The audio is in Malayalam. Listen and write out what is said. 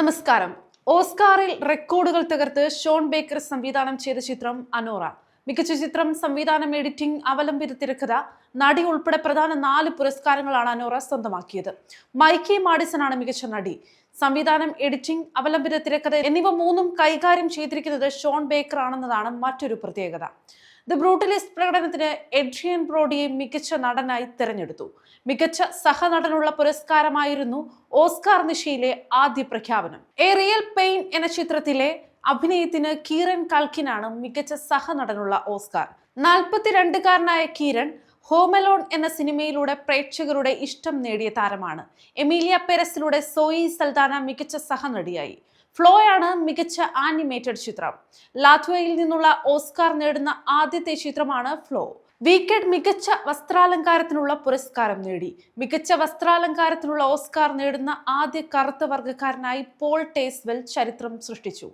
നമസ്കാരം. ഓസ്കാറിൽ റെക്കോർഡുകൾ തകർത്ത് ഷോൺ ബേക്കർ സംവിധാനം ചെയ്ത ചിത്രം അനോറ. മികച്ച ചിത്രം സംവിധാനം എഡിറ്റിംഗ് അവലംബിത തിരക്കഥ നടി ഉൾപ്പെടെ പ്രധാന നാല് പുരസ്കാരങ്ങളാണ് അനോറ സ്വന്തമാക്കിയത്. മൈക്കി മാഡിസൺ ആണ് മികച്ച നടി. സംവിധാനം എഡിറ്റിംഗ് അവലംബിത തിരക്കഥ എന്നിവ മൂന്നും കൈകാര്യം ചെയ്തിരിക്കുന്നത് ഷോൺ ബേക്കർ ആണെന്നതാണ് മറ്റൊരു പ്രത്യേകത. ദ ബ്രൂട്ടലിസ്റ്റ് പ്രകടനത്തിന് എഡ്രിയൻ ബ്രോഡിയെ മികച്ച നടനായി തിരഞ്ഞെടുത്തു. മികച്ച സഹനടനുള്ള പുരസ്കാരമായിരുന്നു ഓസ്കാർ നിശയിലെ ആദ്യ പ്രഖ്യാപനം. എ റിയൽ പെയിൻ എന്ന ചിത്രത്തിലെ അഭിനയത്തിന് കീരൻ കൽക്കിനാണ് മികച്ച സഹനടനുള്ള ഓസ്കാർ. നാൽപ്പത്തിരണ്ടുകാരനായ കീരൻ ഹോമലോൺ എന്ന സിനിമയിലൂടെ പ്രേക്ഷകരുടെ ഇഷ്ടം നേടിയ താരമാണ്. എമീലിയ പെരസിലൂടെ സോയി സൽദാന മികച്ച സഹനടിയായി. ഫ്ലോയാണ് മികച്ച ആനിമേറ്റഡ് ചിത്രം. ലാത്വയിൽ നിന്നുള്ള ഓസ്കാർ നേടുന്ന ആദ്യത്തെ ചിത്രമാണ് ഫ്ലോ. വീക്കെഡ് മികച്ച വസ്ത്രാലങ്കാരത്തിനുള്ള പുരസ്കാരം നേടി. മികച്ച വസ്ത്രാലങ്കാരത്തിനുള്ള ഓസ്കാർ നേടുന്ന ആദ്യ കറുത്ത വർഗക്കാരനായി പോൾ ടേസ്വെൽ ചരിത്രം സൃഷ്ടിച്ചു.